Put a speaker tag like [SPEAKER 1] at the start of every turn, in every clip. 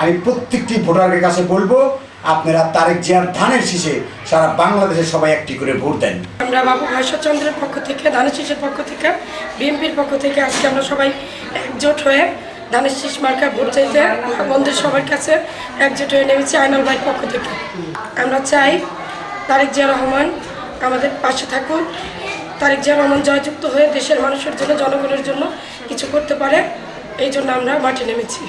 [SPEAKER 1] আমি প্রত্যেকটি ভোটারের কাছে বলব, আপনারা তারেক জিয়ার ধানের শীষে সারা বাংলাদেশে সবাই একটি করে ভোট দেন।
[SPEAKER 2] আমরা বাবু ভাষাচন্দ্রের পক্ষ থেকে, ধানের শীষের পক্ষ থেকে, বিএনপির পক্ষ থেকে আজকে আমরা সবাই একজোট হয়ে ধানের শীষ মার্কা ভোট চাইতে বন্ধুর সবার কাছে একজোট হয়ে নেমেছি আইনাল ভাইয়ের পক্ষ থেকে। আমরা চাই তারেক জিয়া রহমান আমাদের পাশে থাকুন। তারেক জিয়া রহমান জয়যুক্ত হয়ে দেশের মানুষের জন্য, জনগণের জন্য কিছু করতে পারে। এই জন্য আমরা মাঠে নেমেছি।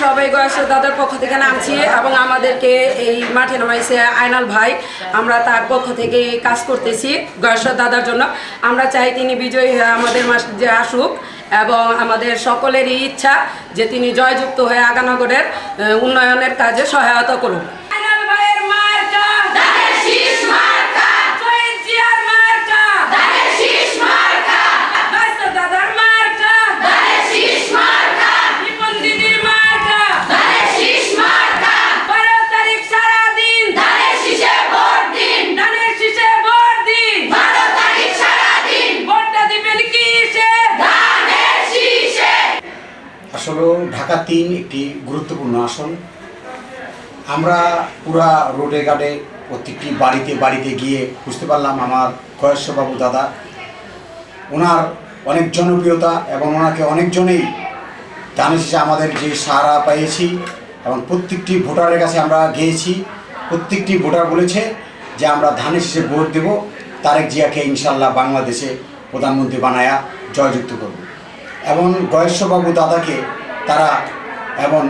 [SPEAKER 3] সবাই গয়েছে দাদার পক্ষ থেকে নামছি এবং আমাদেরকে এই মাঠে নামাইছে আয়নাল ভাই। আমরা তার পক্ষ থেকে কাজ করতেছি গয়েশ্বর দাদার জন্য। আমরা চাই তিনি বিজয়ী হয়ে আমাদের যে আসুক এবং আমাদের সকলেরই ইচ্ছা যে তিনি জয়যুক্ত হয়ে আগানগরের উন্নয়নের কাজে সহায়তা করুক।
[SPEAKER 1] ঢাকা তিন একটি গুরুত্বপূর্ণ আসন। আমরা পুরা রোডে ঘাটে প্রত্যেকটি বাড়িতে বাড়িতে গিয়ে বুঝতে পারলাম আমার কয়েশ্ববাবু দাদা। ওনার অনেক জনপ্রিয়তা এবং ওনাকে অনেকজনেই ধানের শীষে আমাদের যে সারা পেয়েছি এবং প্রত্যেকটি ভোটারের কাছে আমরা গিয়েছি। প্রত্যেকটি ভোটার বলেছে যে আমরা ধানের শীষে ভোট দেব। তারেক জিয়াকে ইনশাল্লাহ বাংলাদেশে প্রধানমন্ত্রী বানায়া জয়যুক্ত করব। এবং গয়েশ্ববাবু দাদাকে তারা এবং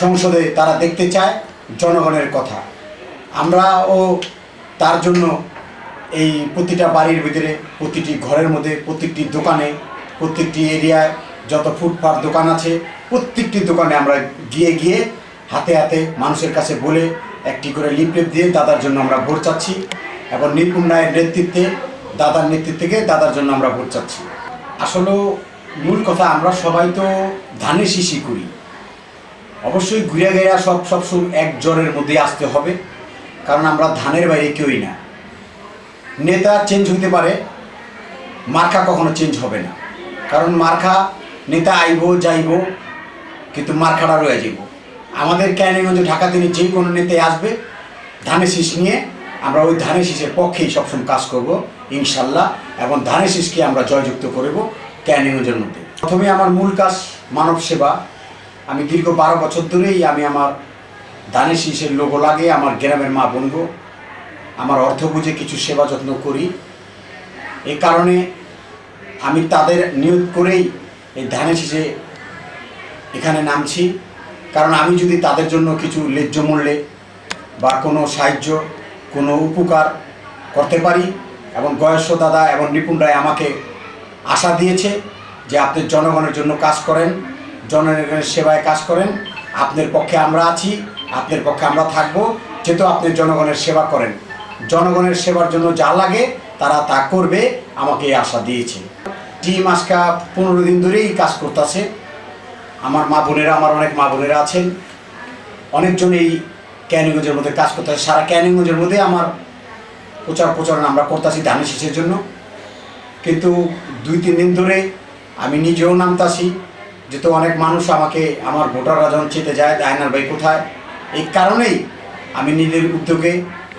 [SPEAKER 1] সংসদে তারা দেখতে চায় জনগণের কথা। আমরাও তার জন্য এই প্রতিটা বাড়ির ভিতরে, প্রতিটি ঘরের মধ্যে প্রত্যেকটি দোকানে প্রত্যেকটি এরিয়ায় যত ফুটপাথ দোকান আছে, প্রত্যেকটি দোকানে আমরা গিয়ে গিয়ে হাতে হাতে মানুষের কাছে বলে একটি করে লিফলেট দিয়ে দাদার জন্য আমরা ভোট চাচ্ছি এবং নিপুণ রায়ের নেতৃত্বে, দাদার নেতৃত্বে দাদার জন্য আমরা ভোট চাচ্ছি। আসলে মূল কথা, আমরা সবাই তো ধানের শিশি করি। অবশ্যই ঘুরে গেয়া সব সবসময় এক জ্বরের মধ্যে আসতে হবে, কারণ আমরা ধানের বাইরে কেউই না। নেতা চেঞ্জ হতে পারে, মার্কা কখনো চেঞ্জ হবে না। কারণ মার্কা নেতা আইব, যাইব, কিন্তু মার্কাটা রয়ে যাব আমাদের ক্যানিগঞ্জ ঢাকা দিনে যে কোনো নেতাই আসবে, ধানের শীষ নিয়ে আমরা ওই ধানের শীষের পক্ষেই সবসময় কাজ করব, ইনশাল্লাহ, এবং ধানের শীষকে আমরা জয়যুক্ত করব। ক্যানিগঞ্জের মধ্যে। প্রথমে আমার মূল কাজ মানব সেবা। আমি দীর্ঘ বারো বছর ধরেই আমি আমার ধানের শীষের লোগো লাগে আমার গ্রামের মা বোনগো, আমার অর্থ বুঝে কিছু সেবা যত্ন করি। এ কারণে আমি তাদের নিয়োগ করেই এই ধানের শীষে এখানে নামছি। কারণ আমি যদি তাদের জন্য কিছু ন্যায্য মূল্যে বা কোনো সাহায্য, কোনো উপকার করতে পারি এবং গয়েশ দাদা এবং নিপুণ রায় আমাকে আশা দিয়েছে যে আপনি জনগণের জন্য কাজ করেন, জনগণের সেবায় কাজ করেন। আপনার পক্ষে আমরা আছি আপনার পক্ষে আমরা থাকব, যেহেতু আপনি জনগণের সেবা করেন। জনগণের সেবার জন্য যা লাগে, তারা তা করবে, আমাকে আশা দিয়েছে। টিম আজকা পনেরো দিন ধরেই কাজ করতেছে। আমার মা বোনেরা, আমার অনেক মা বোনেরা আছেন। অনেকজন এই ক্যানিগঞ্জের মধ্যে কাজ করতেছে। সারা ক্যানিগঞ্জের মধ্যে আমার প্রচার প্রচারণা আমরা করতেছি ধানের শীষের জন্য। কিন্তু দুই, তিন দিন ধরে আমি নিজেও নামতাছি, যেহেতু অনেক মানুষ আমাকে আমার ভোটাররা যখন চেতে যায় আয়নার ভাই, কোথায়? এই কারণেই আমি নিজের উদ্যোগে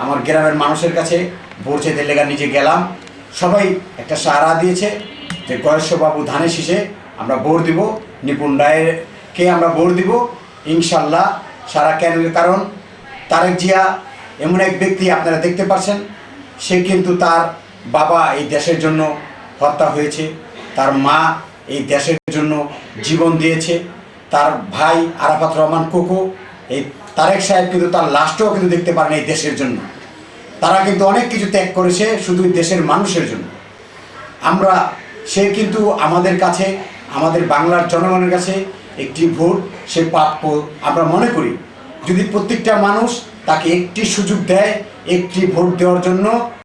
[SPEAKER 1] আমার গ্রামের মানুষের কাছে ভোট চেতে লেগা নিজে গেলাম। সবাই একটা সাড়া দিয়েছে যে গয়েশ্ববাবু ধানের শীষে আমরা ভোট দিব, নিপুণ রায়েরকে আমরা ভোট দিব, ইনশাল্লাহ সারা কেন কারণ তারেক জিয়া এমন এক ব্যক্তি আপনারা দেখতে পাচ্ছেন সে কিন্তু তার বাবা এই দেশের জন্য হত্যা হয়েছে। তার মা এই দেশের জন্য জীবন দিয়েছে। তার ভাই আরাফাত রহমান কোকো, এই তারেক সাহেব কিন্তু তার লাস্টও কিন্তু দেখতে পারেন এই দেশের জন্য। তারা কিন্তু অনেক কিছু ত্যাগ করেছে শুধু দেশের মানুষের জন্য। আমরা, সে কিন্তু আমাদের কাছে, আমাদের বাংলার জনগণের কাছে একটি ভোট, সে প্রাপ্য আমরা মনে করি। যদি প্রত্যেকটা মানুষ তাকে একটি সুযোগ দেয়, একটি ভোট দেওয়ার জন্য